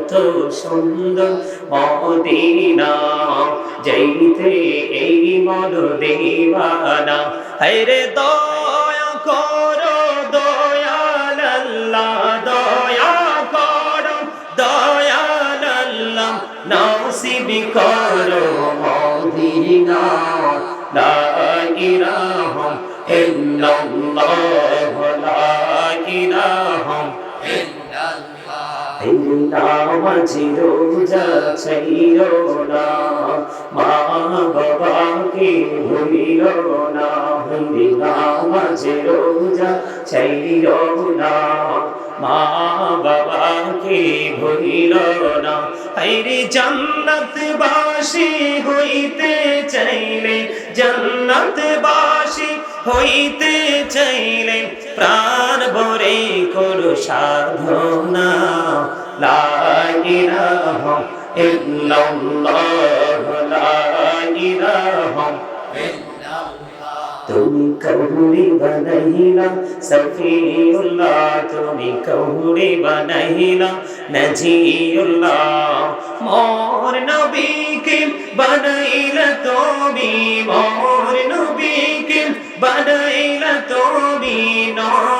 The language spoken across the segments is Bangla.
কত সুন্দর মদিনা, যাইতে এই মন দিবানা হায়রে দয়া করো দয়াল আল্লাহ দয়া করো দয়াল আল্লাহ নাসিব করো মদিনা। লা ইলাহা ইল্লাল্লাহ। নামাজি রোজা ছাইরো না। মা বাবাকে ভুলিল না। হিন্দি নামাজি রোজা ছাইরো না। মা বাবাকে ভুলিল না। হাইরে জান্নাত বাসি হইতে চাইলে জান্নাত বাসি হইতে চাইলে, প্রাণ ভরে করো সাধনা। لا إله إلا الله لا إله إلا الله تم كهوري بنهينا سفي الله تم كهوري بنهينا نجي الله مور نبيك بنائل توبي مور نبيك بنائل توبي نور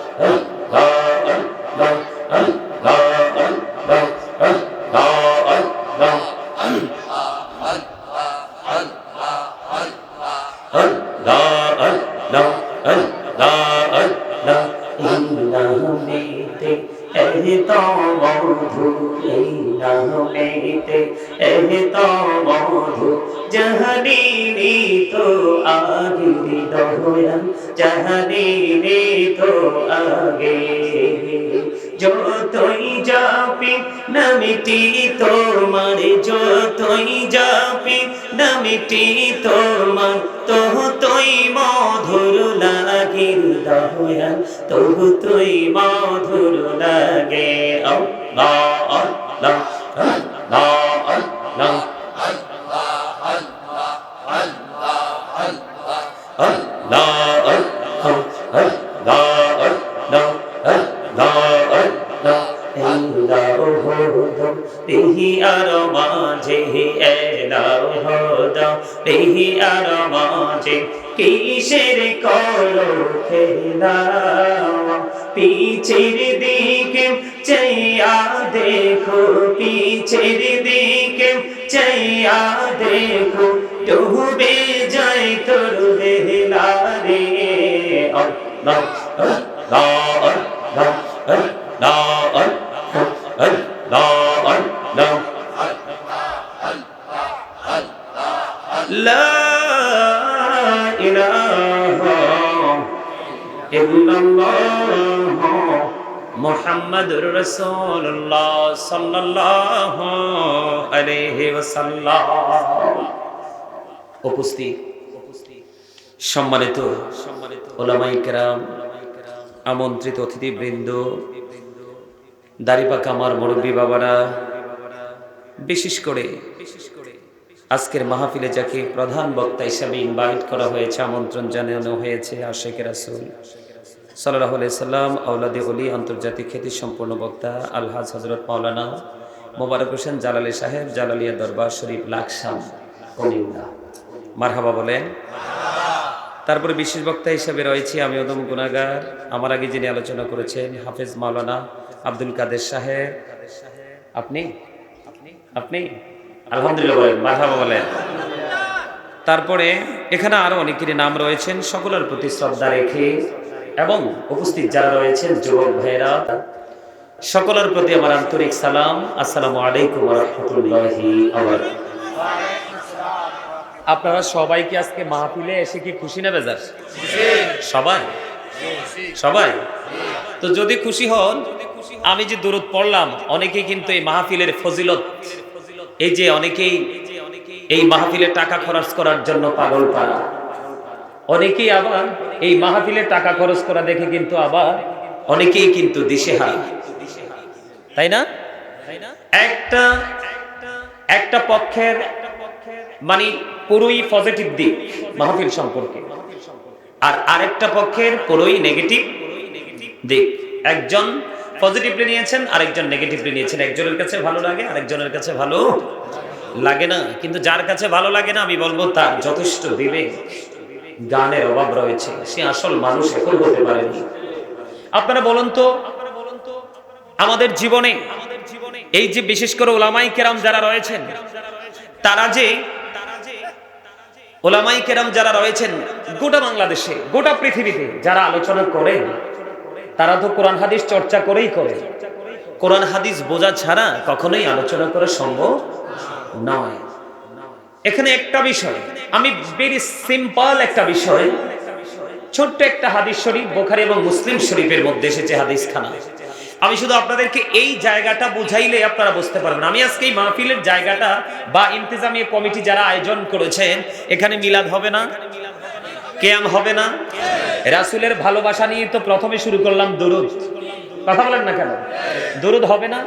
জহনীনি তো আগে দয়াল জহনীনি তো আগে। যতই যাপি নামিটি তোমার, যতই যাপি নামিটি তোমার তোহ তুই মধুর লাগে দয়াল তোহ তুই মধুর লাগে। আল্লাহ আল্লাহ আল্লাহ। لا الله আর মাঝে কিসের করো খেলা পিছের দিকে চাইয়া দেখো পিছের দিকে চাইয়া দেখো ডুবে যায় তোর বেলা রে আল্লাহ আল্লাহ আল্লাহ আল্লাহ মোহাম্মদুর রাসূলুল্লাহ সাল্লাল্লাহু আলাইহি উপস্থিত। সম্মানিত সম্মানিত আমন্ত্রিত অতিথিবৃন্দ আমার মুরব্বী বাবারা, বিশেষ করে আজকের মাহফিলে যাকে প্রধান বক্তা হিসাবে ইনভাইট করা হয়েছে, আমন্ত্রণ জানানো হয়েছে আশেখ রাসুল। সাল্লাহ সাল্লাম আউলাদে অলি আন্তর্জাতিক খ্যাতি সম্পন্ন বক্তা আলহাজ হজরত মাওলানা মোবারক হোসেন জালালি সাহেব, জালালিয়া দরবার শরীফ লাকসাম কলিন্দা মারহাবা বলেন তারপরে বিশেষ বক্তা হিসেবে রয়েছি আমি ওদম গুনাগার আমার আগে যিনি আলোচনা করেছেন হাফেজ মাওলানা আব্দুল কাদের সাহেব। আপনি? আপনি? আলহামদুলিল্লাহ বলেন, মারহাবা বলেন। তারপরে এখানে আরও অনেকেরই নাম রয়েছেন, সকলের প্রতি শ্রদ্ধা রেখে এবং উপস্থিত যারা রয়েছেন যুবক ভাইরা সকলের প্রতি আমার আন্তরিক সালাম। আসসালামু আলাইকুম রহমতুল্লাহি আপনারা সবাই কি আজকে মাহফিলে এসে কি খুশি না বেজার? সবাই? সবাই? তো যদি খুশি হন, আমি যে দূরত পড়লাম, অনেকেই কিন্তু এই মাহফিলের ফজিলত। এই যে অনেকেই এই মাহফিলে টাকা খরচ করার জন্য পাগল পারা। অনেকেই আবার এই মাহফিলে টাকা খরচ করা দেখে কিন্তু আবার অনেকেই কিন্তু দিশেহারা। তাই না? একটা একটা পক্ষের মানে পুরোই পজিটিভ দিক মাহফিল সম্পর্কে। আর আরেকটা পক্ষের পুরোই নেগেটিভ দিক। একজন পজিটিভলি নিয়েছেন, আরেকজন নেগেটিভলি নিয়েছেন। একজনের কাছে ভালো লাগে, আরেকজনের কাছে ভালো লাগে না। কিন্তু যার কাছে ভালো লাগে না, আমি বলব তার যথেষ্ট বিবেক। গানের অভাব রয়েছে। সে আসল মানুষ এখন হতে পারেনি। আপনারা বলুন তো, আমাদের জীবনে, এই যে বিশেষ করে ওলামাই কেরাম যারা রয়েছেন, তারা যে, ওলামাই কেরাম যারা রয়েছেন, গোটা বাংলাদেশে, গোটা পৃথিবীতে যারা আলোচনা করেন, তারা তো কোরআন হাদিস চর্চা করেই করে। কোরআন হাদিস বোঝা ছাড়া কখনোই আলোচনা করা সম্ভব নয়। এখানে একটা বিষয়। আমি ভেরি সিম্পল একটা বিষয়। ছোট্ট একটা হাদিস শরীফ, বোখারি এবং মুসলিম শরীফের মধ্যে এসেছে হাদিস খানা আমি শুধু আপনাদেরকে এই জায়গাটা বুঝাইলে আপনারা বুঝতে পারবেন। আমি আজকে এই মাহফিলের জায়গাটা বা ইন্তেজামিয়া কমিটি যারা আয়োজন করেছেন, এখানে মিলাদ হবে না? কেয়াম হবে না? রাসুলের ভালোবাসা নিয়ে তো প্রথমে শুরু করলাম দরুদ। কথা বলেন না কেন? দরুদ হবে না?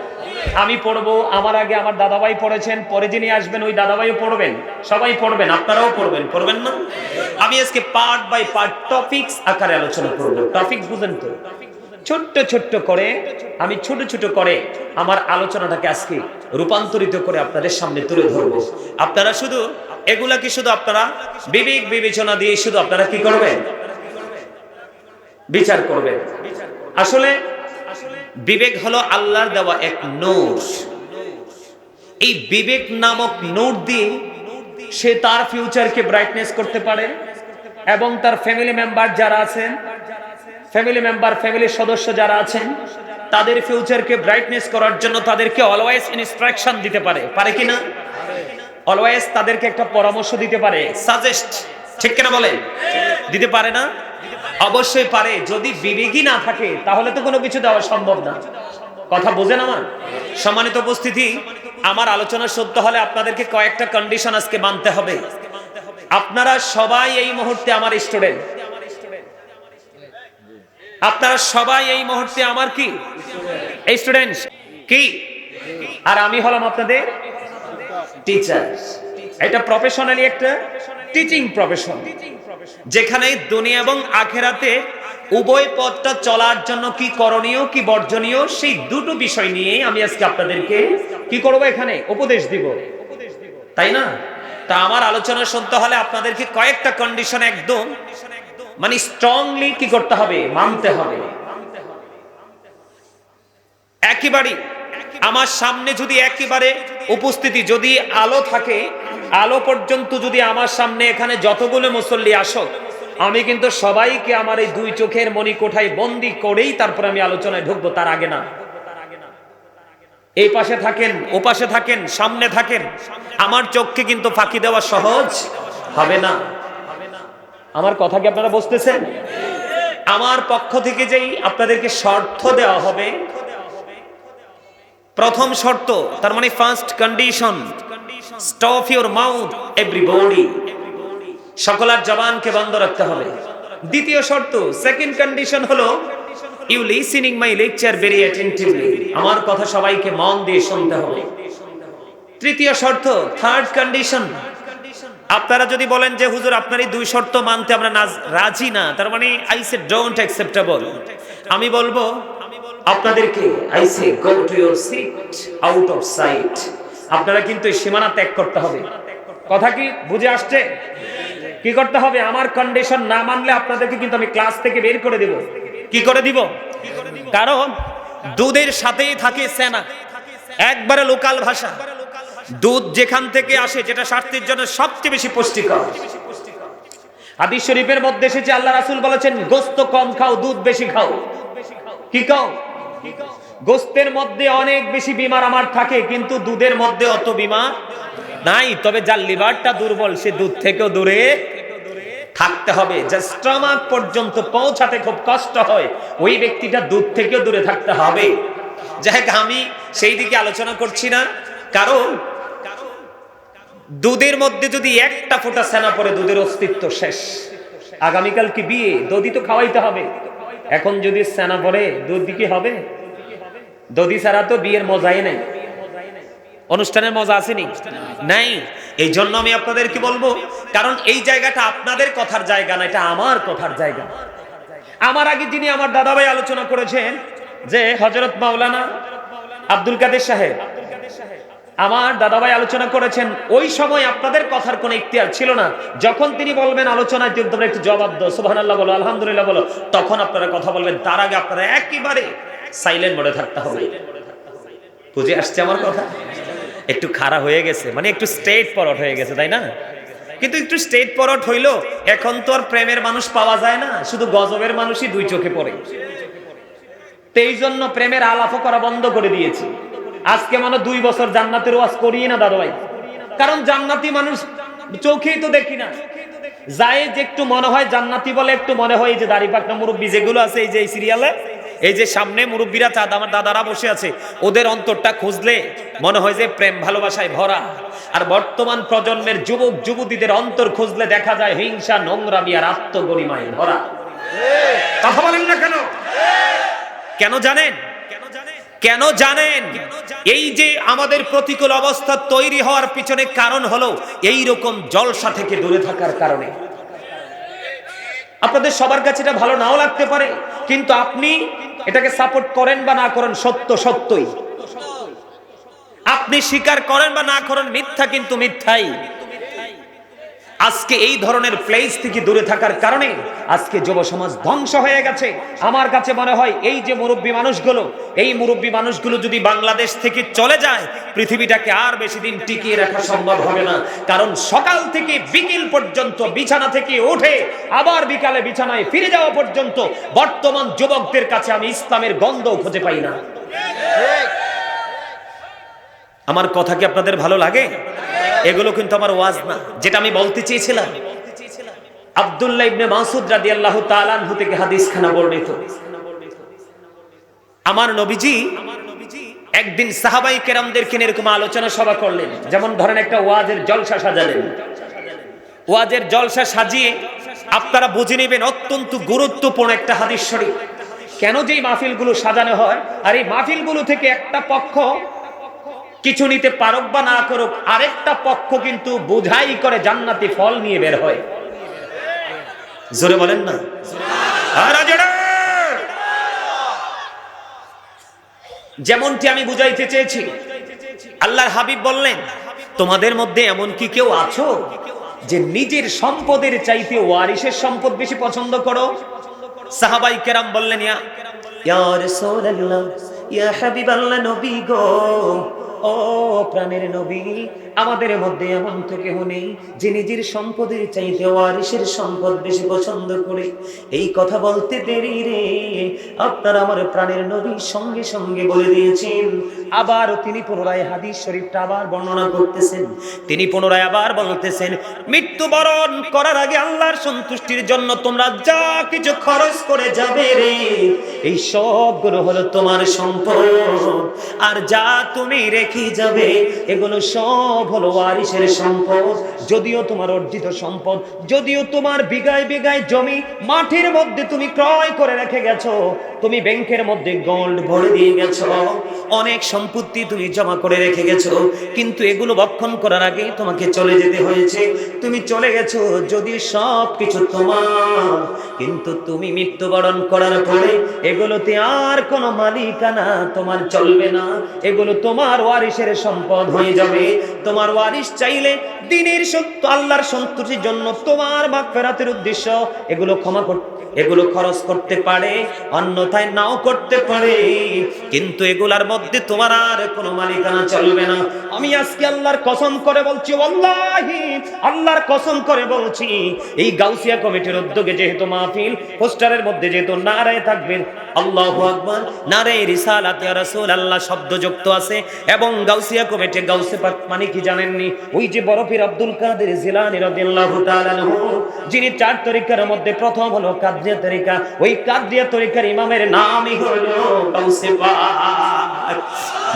আমি পড়ব, আমার আগে আমার দাদাভাই পড়েছেন, পরে যিনি আসবেন, ওই দাদাভাইও পড়বেন। সবাই পড়বেন, আপনারাও পড়বেন পড়বেন না? আমি আজকে পার্ট বাই পার্ট টপিকস আকারে আলোচনা করব। টপিক বুঝেন তো। ছোট্ট ছোট্ট করে, আমি ছোট ছোট করে আমার আলোচনাটাকে আজকে রূপান্তরিত করে আপনাদের সামনে তুলে ধরবো। আপনারা শুধু, এগুলা কি শুধু আপনারা বিবেক বিবেচনা দিয়ে শুধু আপনারা কি করবেন? বিচার করবেন। আসলে বিবেক হলো আল্লাহর দেওয়া এক নূর। এই বিবেক নামক নূর দিয়ে সে তার ফিউচারকে ব্রাইটনেস করতে পারে এবং তার ফ্যামিলি মেম্বার যারা আছেন ফ্যামিলি মেম্বার ফ্যামিলির সদস্য যারা আছেন, তাদের ফিউচারকে ব্রাইটনেস করার জন্য তাদেরকে অলওয়েজ ইনস্ট্রাকশন দিতে পারে। পারে কি না? অলওয়েজ তাদেরকে একটা পরামর্শ দিতে পারে। সাজেস্ট ঠিক কিনা বলে দিতে পারে না? অবশ্যই পারে। যদি বিবেকই না থাকে, তাহলে তো কোনো কিছু দেওয়া সম্ভব না। কথা বোঝেন আমার? সম্মানিত উপস্থিতি, আমার আলোচনা সত্য হলে আপনাদেরকে কয়েকটা কন্ডিশন আজকে মানতে হবে। আপনারা সবাই এই মুহূর্তে আমার স্টুডেন্ট আপনারা সবাই এই মুহূর্তে আমার কি? স্টুডেন্ট কি? আর আমি হলাম আপনাদের টিচার এটা প্রফেশনালি একটা টিচিং প্রফেশন যেখানে দুনিয়া এবং আখেরাতে উভয় পথটা চলার জন্য কি করণীয়, কি বর্জনীয়, সেই দুটো বিষয় নিয়ে আমি আজকে আপনাদেরকে কি করব এখানে? উপদেশ দিব। তাই না? তা আমার আলোচনা শুনতে হলে আপনাদেরকে কয়েকটা কন্ডিশন একদম মানে স্ট্রংলি কি করতে হবে? মানতে হবে। একেবারে আমার সামনে যদি একেবারে উপস্থিতি যদি আলো থাকে, আলো পর্যন্ত যদি আমার সামনে এখানে যতগুলো মুসল্লি আসক আমি কিন্তু সবাইকে আমার এই দুই চোখের মনি কোঠায় বন্দি করেই তারপর আমি আলোচনায় ঢুকবো, তার আগে না। এই পাশে থাকেন ও পাশে থাকেন, সামনে থাকেন, আমার চোখকে কিন্তু ফাঁকি দেওয়া সহজ হবে না। আমার কথা কি আপনারা বুঝতেছেন? আমার পক্ষ থেকে যেই আপনাদেরকে শর্ত দেওয়া হবে প্রথম শর্ত, তার মানে first condition stop your mouth everybody সকলার জবানকে বন্ধ রাখতে হবে। দ্বিতীয় শর্ত সেকেন্ড কন্ডিশন হলো you listening my lecture very attentively আমার কথা সবাইকে মন দিয়ে শুনতে হবে। তৃতীয় শর্ত থার্ড কন্ডিশন আপনারা যদি বলেন যে, হুজুর, আপনার এই দুই শর্ত মানতে আমরা রাজি না। তার মানে আই সে ডোন্ট অ্যাকসেপ্টেবল আমি বলব আপনাদেরকে I say go to your seat out of sight আপনারা কিন্তু এই সীমানা ত্যাগ করতে হবে। কথা কি বুঝে আসছে? কি করতে হবে? আমার কন্ডিশন না মানলে আপনাদেরকে কিন্তু আমি ক্লাস থেকে বের করে দেব। কি করে দিব? কারণ দুধের সাথেই থাকে সেনা। একবারে লোকাল ভাষা। দুধ যেখান থেকে আসে, যেটা স্বাস্থ্যের জন্য সবচেয়ে বেশি পুষ্টিকর। হাদিস শরীফের মধ্যে এসেছে, আল্লাহ রাসূল বলেছেন, গোস্ত কম খাও, দুধ বেশি খাও। কি খাও গোস্তের মধ্যে অনেক বেশি বিমার আমার থাকে কিন্তু দুধের মধ্যে অত বিমার নাই। তবে যার লিভারটা দুর্বল সে দুধ থেকেও দূরে থাকতে হবে। যা স্টমাক পর্যন্ত পৌঁছাতে খুব কষ্ট হয় ওই ব্যক্তিটা দুধ থেকেও দূরে থাকতে হবে। যাই হোক, আমি সেই দিকে আলোচনা করছি না। কারণ দুধের মধ্যে যদি একটা ফোঁটা সেনা পড়ে দুধের অস্তিত্ব শেষ। আগামীকাল কি বিয়ে? দধি তো খাওয়াইতে হবে। এখন যদি সেনা পড়ে দুধ কি হবে? দধি ছাড়া তো বিয়ের মজাই নাই। অনুষ্ঠানের মজা আসেনি? নাই। এই জন্য আমি আপনাদেরকে বলব, কারণ এই জায়গাটা আপনাদের কথার জায়গা না, এটা আমার কথার জায়গা। আমার আগে যিনি আমার দাদাভাই আলোচনা করেছেন, যে হজরত মাওলানা আব্দুল কাদের সাহেব আমার দাদাভাই আলোচনা করেছেন, ওই সময় আপনাদের কথার কোনো ইখতিয়ার ছিল না। যখন তিনি বলবেন আলোচনায় যে তোমরা একটু জবাব দাও, সুবহানাল্লাহ বলো, আলহামদুলিল্লাহ বলো, তখন আপনারা কথা বলবেন, তার আগে আপনারা একেবারে সাইলেন্ট মোডে থাকতে হবে। বুঝে আসছে আমার কথা? একটু খাড়া হয়ে গেছে মানে একটু স্ট্রেট পরট হয়ে গেছে, তাই না? কিন্তু একটু স্ট্রেট পরট হইল, এখন তো আর প্রেমের মানুষ পাওয়া যায় না, শুধু গজবের মানুষই দুই চোখে পড়ে। তো এই জন্য প্রেমের আলাপও করা বন্ধ করে দিয়েছি। আজকে মানে দুই বছর জান্নাতের ওয়াজ করিয়ে না দাদু ভাই। কারণ জান্নাতি মানুষ চোখেই তো দেখি না। যায় যে একটু মনে হয় জান্নাতি বলে একটু মনে হয় এই যে দাড়ি পাকনা মুরব্বী যেগুলো আছে, এই যে এই সিরিয়ালে, এই যে সামনে মুরব্বীরা চাঁদ, আমার দাদারা বসে আছে, ওদের অন্তরটা খুঁজলে মনে হয় যে প্রেম, ভালোবাসায় ভরা। আর বর্তমান প্রজন্মের যুবক, যুবতীদের অন্তর খুঁজলে দেখা যায় হিংসা, নোংরামি আর আত্মগরিমায় ভরা। কথা বলেন না কেন? কেন জানেন? কেন জানেন? এই যে আমাদের প্রতিকূল অবস্থা তৈরি হওয়ার পিছনে কারণ হলো এই রকম জলসা থেকে দূরে থাকার কারণে। আপনাদের সবার কাছে এটা ভালো নাও লাগতে পারে, কিন্তু আপনি এটাকে সাপোর্ট করেন বা না করেন সত্য সত্যই। আপনি স্বীকার করেন বা না করেন, মিথ্যা কিন্তু মিথ্যাই। আজকে এই ধরনের প্লেস থেকে দূরে থাকার কারণে আজকে যুব সমাজ ধ্বংস হয়ে গেছে। আমার কাছে মনে হয় এই যে মুরব্বী মানুষগুলো, এই মুরব্বী মানুষগুলো যদি বাংলাদেশ থেকে চলে যায়, পৃথিবীটাকে আর বেশি দিন টিকিয়ে রাখা সম্ভব হবে না। কারণ সকাল থেকে বিকেল পর্যন্ত বিছানা থেকে উঠে আবার বিকালে বিছানায় ফিরে যাওয়া পর্যন্ত বর্তমান যুবকদের কাছে আমি ইসলামের গন্ধও খুঁজে পাই না। আমার কথা কি আপনাদের ভালো লাগে? এগুলো কিন্তু আমার ওয়াজ না, যেটা আমি বলতে চেয়েছিলাম। আব্দুল্লাহ ইবনে মাসুদ রাদিয়াল্লাহু তাআলা আনহু থেকে হাদিস খানা বর্ণিত। আমার নবীজি একদিন সাহাবাই কেরামদেরকে এরকম আলোচনা সভা করলেন। যেমন ধরেন একটা ওয়াজের জলসা সাজালেন। ওয়াজের জলসা সাজিয়ে আপনারা বুঝে নেবেন অত্যন্ত গুরুত্বপূর্ণ একটা হাদিস শরীফ। কেন যে মাহফিলগুলো সাজানো হয়? আর এই মাহফিলগুলো থেকে একটা পক্ষ কিছু নিতে পারুক বা না করুক, আরেকটা পক্ষ কিন্তু বোঝাই করে জান্নাতি ফল নিয়ে বের হয়। জোরে বলেন না? যেমনটি আমি বুঝাইতে চেয়েছি, আল্লাহর হাবিব বললেন, তোমাদের মধ্যে এমন কি কেউ আছো যে নিজের সম্পদের চাইতে ওয়ারিসের সম্পদ বেশি পছন্দ করো? সাহাবাই কেরাম বললেন, ইয়া ইয়া রাসূলুল্লাহ, ইয়া হাবিবাল্লাহ নবী গো ও প্রাণের নবী, আমাদের মধ্যে এমন তো কেহ নেই যে নিজের সম্পদের চাইতে ওয়ারিসের সম্পদ বেশি পছন্দ করে। এই কথা বলতে দেরি রে। আপনার আমার প্রাণের নবী সঙ্গে সঙ্গে বলে দিয়েছেন, আবার তিনি পুনরায় হাদিস শরীফটা আবার বর্ণনা করতেছেন। তিনি পুনরায় আবার বলতেছেন, মৃত্যুবরণ করার আগে আল্লাহর সন্তুষ্টির জন্য তোমরা যা কিছু খরচ করে যাবে রে, এই সবগুলো হলো তোমার সম্পদ। আর যা তুমি রেখে যাবে? এগুলো সব হলো ওয়ারিসের সম্পদ। যদিও তোমার অর্জিত সম্পদ, যদিও তোমার বিঘায় বিঘায় জমি মাটির মধ্যে তুমি ক্রয় করে রেখে গেছো তুমি ব্যাংকের মধ্যে গোল্ড ভরে দিয়ে গেছো। অনেক সম্পত্তি তুমি জমা করে রেখে গেছো। কিন্তু এগুলো বক্ষণ করার আগে তোমাকে চলে যেতে হয়েছে। তুমি চলে গেছো যদি সব কিছু তোমার। কিন্তু তুমি মৃত্যুবরণ করার পরে এগুলোতে আর কোনো মালিকানা তোমার চলবে না। এগুলো তোমার ওয়ারিসের সম্পদ হয়ে যাবে। তোমার ওয়ারিস চাইলে দিনের সত্য আল্লাহর সন্তুষ্টির জন্য তোমার মাগ ফেরাতের উদ্দেশ্য এগুলো ক্ষমা করতে এগুলো খরচ করতে পারে। অন্যথায় নাও করতে পারে। কিন্তু এগুলার মধ্যে তোমার আর কোনো মালিকানা চলবে না। আমি আজকে আল্লাহর কসম করে বলছি, ওয়াল্লাহি, আল্লাহর কসম করে বলছি, এই গাউসিয়া কমিটির উদ্যোগে যেহেতু মাহফিল, পোস্টারের মধ্যে যেহেতু নারায় থাকবেন, আল্লাহু আকবার নারে রাসূলুল্লাহ, শব্দ যুক্ত আছে, এবং গাউসিয়া কমিটি গাউসে পাক মানে কি জানেননি? ওই যে বড় আব্দুল কাদের রাদিয়াল্লাহু তাআলা যিনি চার তরিকার মধ্যে প্রথম হলো কাদরিয়া তরিকা। ওই কাদরিয়া তরিকার ইমামের নামই হলো গাউসে পাক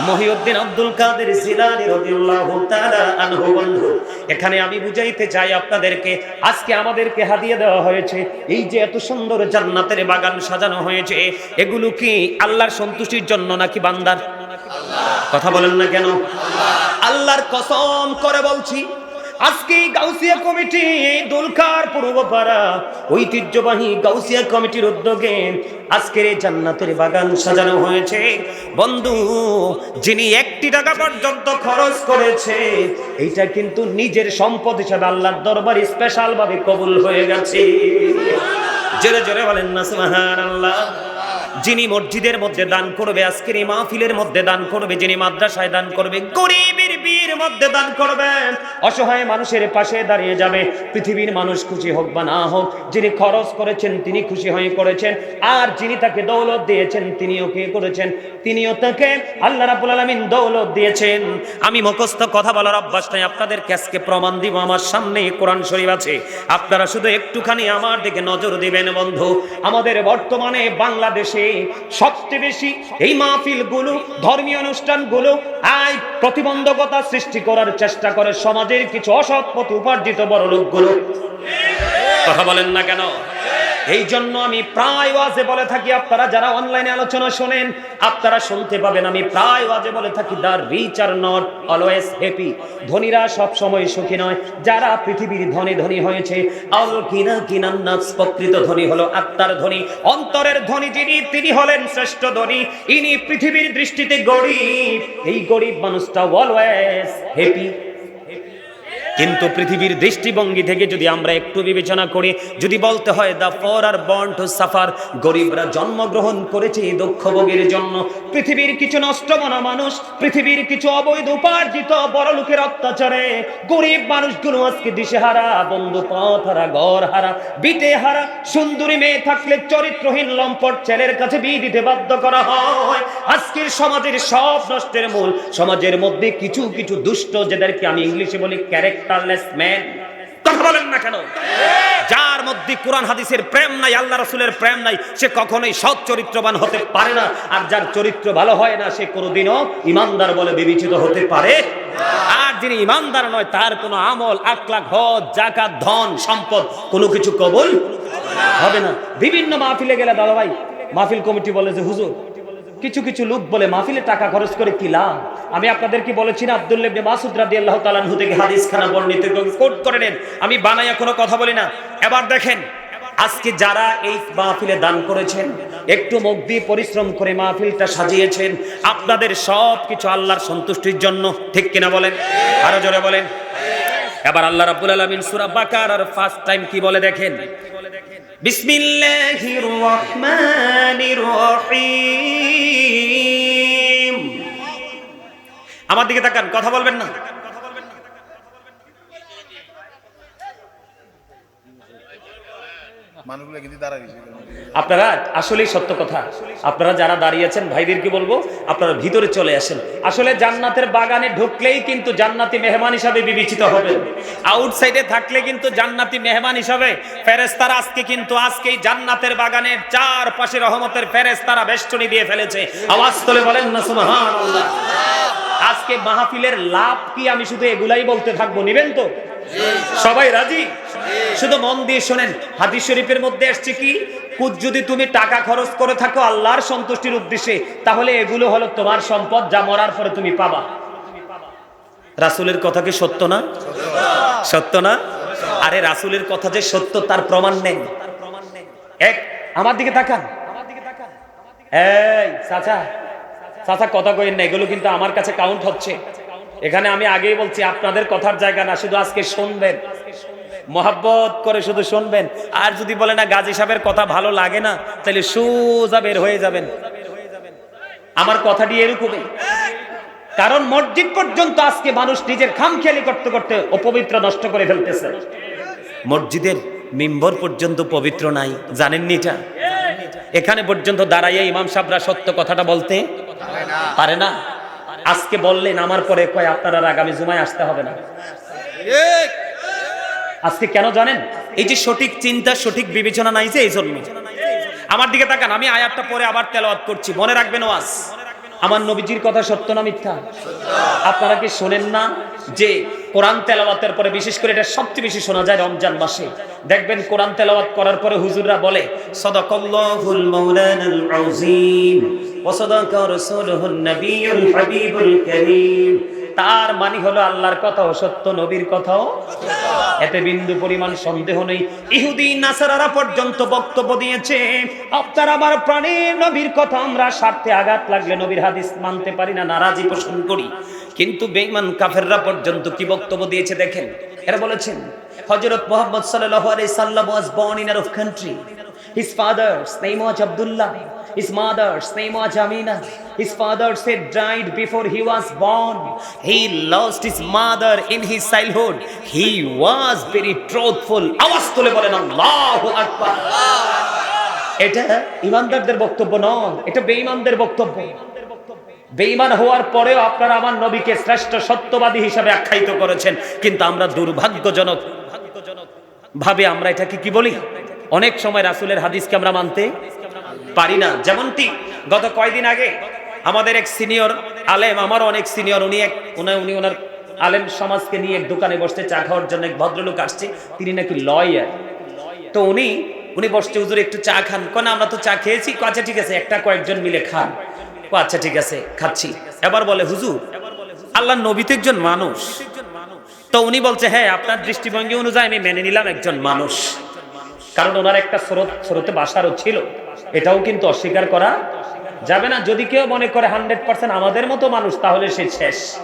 মহিউদ্দিন আব্দুল কাদের জিলানী রাদিয়াল্লাহু তাআলা আনহু বন্ধু, এখানে আমি বুঝাইতে চাই আপনাদেরকে, আজকে আমাদেরকে হাদিয়ে দেওয়া হয়েছে, এই যে এত সুন্দর জান্নাতের বাগান সাজানো হয়েছে, এগুলো কি আল্লাহর সন্তুষ্টির জন্য নাকি বান্দার? কথা বলেন না কেন? আল্লাহর কসম করে বলছি আজকে গাউসিয়া কমিটি দোলকার পূর্বপাড়া ঐতিহ্যবাহী গাউসিয়া কমিটির উদ্যোগে আজকের এই জান্নাতের বাগান সাজানো হয়েছে। বন্ধু, যিনি একটি টাকা পর্যন্ত খরচ করেছে, এইটা কিন্তু নিজের সম্পদ হিসাবে আল্লাহর দরবারে স্পেশাল ভাবে কবুল হয়ে গেছে। জোরে জোরে বলেন না, সুবহানাল্লাহ। যিনি মসজিদের মধ্যে দান করবে, আজকের এই মাহফিলের মধ্যে দান করবে, যিনি মাদ্রাসায় দান করবে গরিবের বীর মধ্যে দান করবে অসহায় মানুষের পাশে দাঁড়িয়ে যাবে। পৃথিবীর মানুষ খুশি হোক বা না হোক, যিনি খরচ করেছেন তিনি খুশি হয়ে করেছেন। আর যিনি তাকে দৌলত দিয়েছেন, তিনিও কে করেছেন? তিনিও তাকে আল্লাহ রাব্বুল আলামিন দৌলত দিয়েছেন। আমি মুখস্থ কথা বলার অভ্যাস নাই, আপনাদের আজকে প্রমাণ দিব, আমার সামনে কোরআন শরীফ আছে। আপনারা শুধু একটুখানি আমার দিকে নজর দিবেন, বন্ধু। আমাদের বর্তমানে বাংলাদেশে সবচেয়ে বেশি এই মাহফিলগুলো, ধর্মীয় অনুষ্ঠানগুলো, আয় প্রতিবন্ধকতা সৃষ্টি করার চেষ্টা করে সমাজের কিছু অসৎ পথ উপার্জিত বড় লোকগুলো কথা বলেন না কেন? এই জন্য আমি প্রায় ওয়াজে বলে থাকি, আপনারা যারা অনলাইনে আলোচনা শোনেন, আপনারা শুনতে পাবেন, আমি প্রায় ওয়াজে বলে থাকি, the rich are not, always happy. ধনীরা সব সময় সুখী নয়। যারা পৃথিবীর ধনী ধনী হয়েছে আল কিনা কিনান নাস প্রকৃত ধনী হলো আত্মার ধনী। অন্তরের ধনী যিনি, তিনি হলেন শ্রেষ্ঠ ধনী। ইনি পৃথিবীর দৃষ্টিতে গরিব। এই গরিব মানুষটা অলওয়েজ হ্যাপি। কিন্তু পৃথিবীর দৃষ্টিভঙ্গি থেকে যদি আমরা একটু বিবেচনা করি, যদি বলতে হয় the poor are bond to suffer গরিবরা জন্মগ্রহণ করেছে এই দুঃখ ভোগের জন্য। পৃথিবীর কিছু নষ্ট মনা মানুষ, পৃথিবীর কিছু অবৈধ উপার্জিত বড় লোকের অত্যাচারে, গরিব মানুষগুলো আজকে দিশেহারা, বন্ধু পথ হারা, ঘর হারা, বিটে হারা, সুন্দরী মেয়ে থাকলে চরিত্রহীন লম্পট ছেলের কাছে বিয়ে দিতে বাধ্য করা হয়। আজকের সমাজের সব নষ্টের মূল। সমাজের মধ্যে কিছু কিছু দুষ্ট, যাদেরকে আমি ইংলিশে বলি ক্যারেক্টারলেস ম্যান কথা বলেন না কেন? যার মধ্যে কোরআন, হাদিসের প্রেম নাই, আল্লাহ রসুলের প্রেম নাই, সে কখনোই সৎ চরিত্রবান হতে পারে না। আর যার চরিত্র ভালো হয় না, সে কোনোদিনও ইমানদার বলে বিবেচিত হতে পারে আর যিনি ইমানদার নয়, তার কোনো আমল আকলাক হজ জাকাত ধন, সম্পদ, কোনো কিছু কবুল হবে না। বিভিন্ন মাহফিলে গেলে দাদা ভাই মাহফিল কমিটি বলে যে, হুজুর কিছু কিছু লোক বলে, মাহফিলে টাকা খরচ করে কি লাভ? আমি আপনাদের কি বলেছি না আব্দুল্লাহ ইবনে মাসুদ রাদি আল্লাহ আনহু থেকে হাদিস খানা বর্ণিত কোট করে নেন। আমি বানাইয়া কোনো কথা বলি না। এবার দেখেন, আজকে যারা এই মাহফিলে দান করেছেন, একটু মুখ দিয়ে পরিশ্রম করে মাহফিলটা সাজিয়েছেন, আপনাদের সব কিছু আল্লাহর সন্তুষ্টির জন্য, ঠিক কিনা বলেন? আরও জোরে বলেন। এবার আল্লাহ রাব্বুল আলামিন সূরা বাকারার ফার্স্ট টাইম কি বলে দেখেন? বিসমিল্লাহির রহমানির রহিম। আমার দিকে তাকান কথা বলবেন না মানুষগুলো কিন্তু দাঁড়াই আপনারা, আসলেই সত্য কথা। আপনারা যারা দাঁড়িয়েছেন ভাইদেরকে বলব, আপনারা ভিতরে চলে আসেন। আসলে জান্নাতের বাগানে ঢুকলেই কিন্তু জান্নাতি মেহমান হিসাবে বিবেচিত হবে। আউটসাইডে থাকলে কিন্তু জান্নাতি মেহমান হিসাবে ফেরেস্তারা আজকে কিন্তু আজকেই জান্নাতের বাগানের চার পাশে রহমতের ফেরেস্তারা বেষ্টনী দিয়ে ফেলেছে। আওয়াজ তোলে বলেন না, সুবহানাল্লাহ। আজকে মাহফিলের লাভ কি আমি শুধু এগুলাই বলতে থাকব? নিবেন তো? সবাই রাজি? শুধু মন দিয়ে শোনেন, হাদিস শরীফের মধ্যে আসছে কি? কুত যদি তুমি টাকা খরচ করে থাকো আল্লাহর সন্তুষ্টির উদ্দেশ্যে, তাহলে এগুলো হলো তোমার সম্পদ যা মরার পরে তুমি পাবা। রাসূলের কথা কি সত্য না? সত্য না? আরে রাসূলের কথা যে সত্য তার প্রমাণ নেই। এক, আমার দিকে তাকান। এই, চাচা চাচা কথা কইন না, এগুলো কিন্তু আমার কাছে কাউন্ট হচ্ছে। এখানে আমি আগেই বলছি, আপনাদের কথার জায়গা না, শুধু আজকে শুনবেন। মহাব্বত করে শুধু শুনবেন। আর যদি বলে না, গাজী সাহেবের কথা ভালো লাগে না, তাহলে সোজা বের হয়ে যাবেন। আমার কথাটি এরকমই। কারণ মসজিদ পর্যন্ত আজকে মানুষ নিজের খামখেয়ালি করতে করতে অপবিত্র নষ্ট করে ফেলতেছে। মসজিদের মিম্বর পর্যন্ত পবিত্র নাই, জানেননি এটা? এখানে পর্যন্ত দাঁড়াইয়া ইমাম সাহেবরা সত্য কথাটা বলতে পারে না। আজকে বললেন আমার পরে কয় আপনারা আগামী জুমায় আসতে হবে না। আজকে কেন জানেন? এই যে সঠিক চিন্তা সঠিক বিবেচনা নাই যে এই জন্য আমার দিকে তাকান আমি আয়াতটা পরে আবার তেলাওয়াত করছি। মনে রাখবেন ওয়াজ। আমার নবীজির কথা সত্য না মিথ্যা? আপনারা কি শোনেন না যে কোরআন তেলাওয়াতের পরে বিশেষ করে এটা সবচেয়ে বেশি শোনা যায় রমজান মাসে। দেখবেন কোরআন তেলাওয়াত করার পরে হুজুররা বলে, সাদাকাল্লাহুল মাওলানাল আযীম, ওয়া সাদাকা রাসূলুহুন নাবিয়ুল হাবিবুল কারীম। তার মানে হলো আল্লাহর কথাও সত্য, নবীর কথাও এতে বিন্দু পরিমাণ সন্দেহ নেই। ইহুদি, নাসারারা পর্যন্ত বক্তব্য দিয়েছে, আপনার আমার প্রাণের নবীর কথা আমরা স্বার্থে আঘাত লাগলে নবীর হাদিস মানতে পারি না, নারাজি পোষণ করি। কিন্তু বেঈমান কাফেররা পর্যন্ত কি বক্তব্য দিয়েছে দেখেন এরা বলেছেন হযরত মুহাম্মদ সাল্লাল্লাহু আলাইহি সাল্লাম was born in Arab country his father's name was Abdullah his mother's name was Amina his father said died before he was born he lost his mother in his childhood he was very truthful আওয়াজ তুলে বলেন আল্লাহু আকবার এটা ইমানদারদের বক্তব্য নয় এটা বেঈমানদের বক্তব্য বেঈমান হওয়ার পরেও আপনারা আমার নবীকে শ্রেষ্ঠ সত্যবাদী হিসাবে আখ্যায়িত করেছেন। কিন্তু আমরা দুর্ভাগ্যজনক ভাবে আমরা এটাকে কি বলি? অনেক সময় রাসূলের হাদিসকে আমরা মানতে পারি না। যেমনটি গত কয়দিন আগে আমাদের এক সিনিয়র আলেম আমার অনেক সিনিয়র, উনি এক উনি ওনার আলেম সমাজকে নিয়ে এক দোকানে বসতে চা খাওয়ার জন্য এক ভদ্রলোক আসছে, তিনি নাকি লয়ার। তো উনি উনি বসছে, হুজুর, একটু চা খান। কোন আমরা তো চা খেয়েছি। আচ্ছা ঠিক আছে, একটা কয়েকজন মিলে খান। ও আচ্ছা ঠিক আছে, খাচ্ছি। এবার বলে, হুজুর আল্লাহ নবী তো একজন মানুষ। তো উনি বলছে হ্যাঁ আপনার দৃষ্টিভঙ্গি অনুযায়ী আমি মেনে নিলাম একজন মানুষ। কারণ ওনার একটা স্রোত, স্রোতে বাসারও ছিল। এটাও কিন্তু অস্বীকার করা যাবে না। যদি কেউ মনে করে হান্ড্রেড পার্সেন্ট আমাদের মতো মানুষ, তাহলে সে শেষ।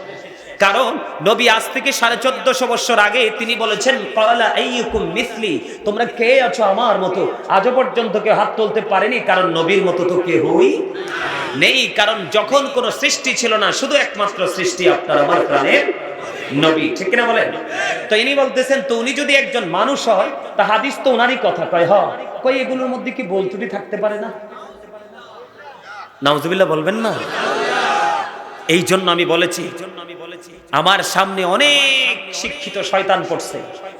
কারণ নবী আজ থেকে সাড়ে চোদ্দশো বছর আগে তিনি বলেছেন "ক্বালা আইয়ুকুম মিসলি, তোমরা কে আছো আমার মতো? আজও পর্যন্ত কেউ হাত তুলতে পারেনি, কারণ নবীর মতো তো কেউই নেই, কারণ যখন কোনো সৃষ্টি ছিল না, শুধু একমাত্র সৃষ্টি আপনার, আমার প্রাণের নবী। ঠিক কিনা বলেন? তো ইনি বলতেছেন, তো উনি যদি একজন মানুষ হয়, তা হাদিস তো ওনারই কথা। কয় হ কই এগুলোর মধ্যে কি বলতুটি থাকতে পারে না? নাউজুবিল্লাহ বলবেন না? এই জন্য আমি বলেছি, আমার সামনে অনেক শিক্ষিত শয়তান পড়ছে।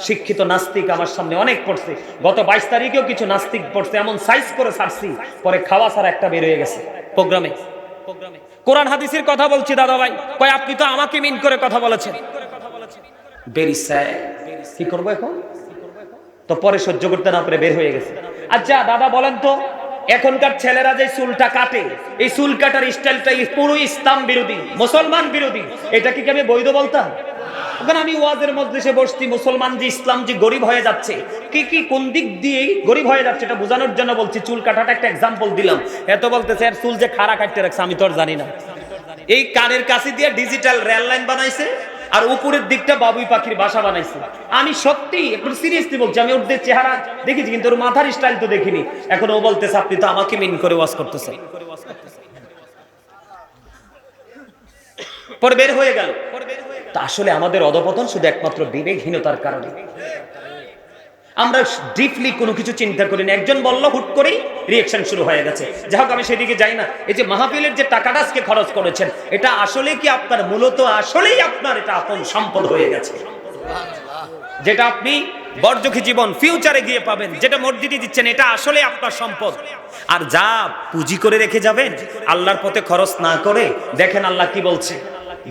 শিক্ষিত নাস্তিক আমার সামনে অনেক পড়ছে। গত বাইশ তারিখেও কিছু নাস্তিক পড়ছে, এমন সাইজ করে ছাড়ছি, পরে খাওয়া ছাড়া একটা বের হয়ে গেছে। প্রোগ্রামে। কোরআন হাদিসের কথা বলছি দাদা ভাই কয়, আপনি তো আমাকে মিন করে কথা বলেছেন। কি করব এখন? তো পরে সহ্য করতে না পারে বের হয়ে গেছে। আচ্ছা দাদা বলেন তো, এখনকার ছেলেরা যে চুলটা কাটে, এই চুল কাটার স্টাইলটা পুরো ইসলাম বিরোধী, মুসলমান বিরোধী। এটা কি আমি বৈধ বলতাম? ওখানে আমি ওয়াজের মজলিসে বসছি, মুসলমান যে ইসলাম যে গরিব হয়ে যাচ্ছে, কি কি কোন দিক দিয়ে গরিব হয়ে যাচ্ছে এটা বোঝানোর জন্য বলছি, চুল কাটাটা একটা এক্সাম্পল দিলাম। এত বলতেছে আর চুল যে খাড়া কাটতে রাখছে, আমি তো আর জানি না। এই কানের কাছে দিয়ে ডিজিটাল রেল লাইন বানাইছে, আর উপরের দিকটা বাবুই পাখির বাসা বানাইছে। আমি সত্যি একটু সিরিয়াসলি বলছি, আমি ওদের চেহারা দেখেছি কিন্তু ওর মাথার স্টাইল তো দেখিনি। এখন ও বলতেছে, আপনি তো আমাকে মিন করে ওয়াজ করতেছেন। পরে বের হয়ে গেল। তা আসলে আমাদের অধপতন শুধু একমাত্র বিবেকহীনতার কারণে। আমরা ডিপলি কোনো কিছু চিন্তা করি না একজন বলল, হুট করেই রিয়েকশন শুরু হয়ে গেছে। যাই হোক, আমি সেদিকে যাই না। এই যে মাহফিলের যে টাকাটা আজকে খরচ করেছেন, এটা আসলে কি আপনার মূলত, আসলেই আপনার এটা আপন সম্পদ হয়ে গেছে? যেটা আপনি বর্জখী জীবন ফিউচারে গিয়ে পাবেন, যেটা মসজিদে দিচ্ছেন, এটা আসলে আপনার সম্পদ। আর যা পুঁজি করে রেখে যাবেন, আল্লাহর পথে খরচ না করে, দেখেন আল্লাহ কি বলছে।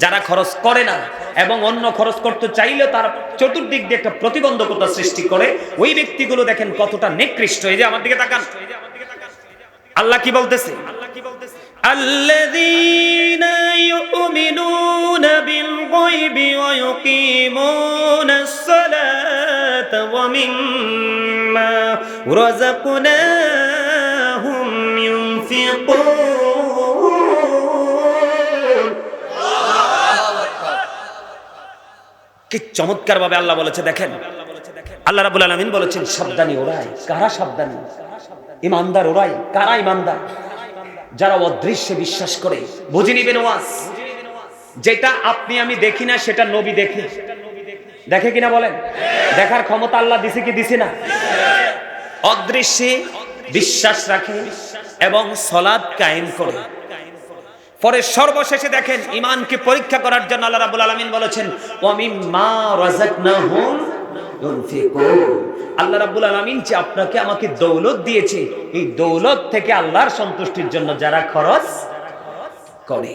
যারা খরচ করে না এবং অন্য খরচ করতে চাইলে তার চতুর্দিক দিয়ে একটা প্রতিবন্ধকতা সৃষ্টি করে, ওই ব্যক্তিগুলো দেখেন কতটা নিকৃষ্ট। এই যে আমার দিকে তাকান। আল্লাহ কি বলতেছে? আল্লাহ কি বলতেছে الذين يؤمنون بالغيب ويقيمون الصلاة ومما رزقناهم ينفقون কি চমৎকার ভাবে আল্লাহ বলেছে দেখেন। আল্লাহ রাবুল আলমিন বলেছেন, সাবধানী ওরাই। কারা সাবধানী? ইমানদার ওরাই। কারা ইমানদার? যারা অদৃশ্যে বিশ্বাস করে। বুঝে নিবেন ওয়াজ? যেটা আপনি আমি দেখি না, সেটা নবী দেখে। দেখে কিনা বলেন? দেখার ক্ষমতা আল্লাহ দিছে কি দিছে না? অদৃশ্যে বিশ্বাস রাখে এবং সলাদ কায়েম করে। পরে সর্বশেষে দেখেন ইমানকে পরীক্ষা করার জন্য আল্লাহ রাবুল আলামিন বলেছেন মা আল্লাহ রাবুল আলামিন যে আপনাকে আমাকে দৌলত দিয়েছে, এই দৌলত থেকে আল্লাহর সন্তুষ্টির জন্য যারা খরচ করে।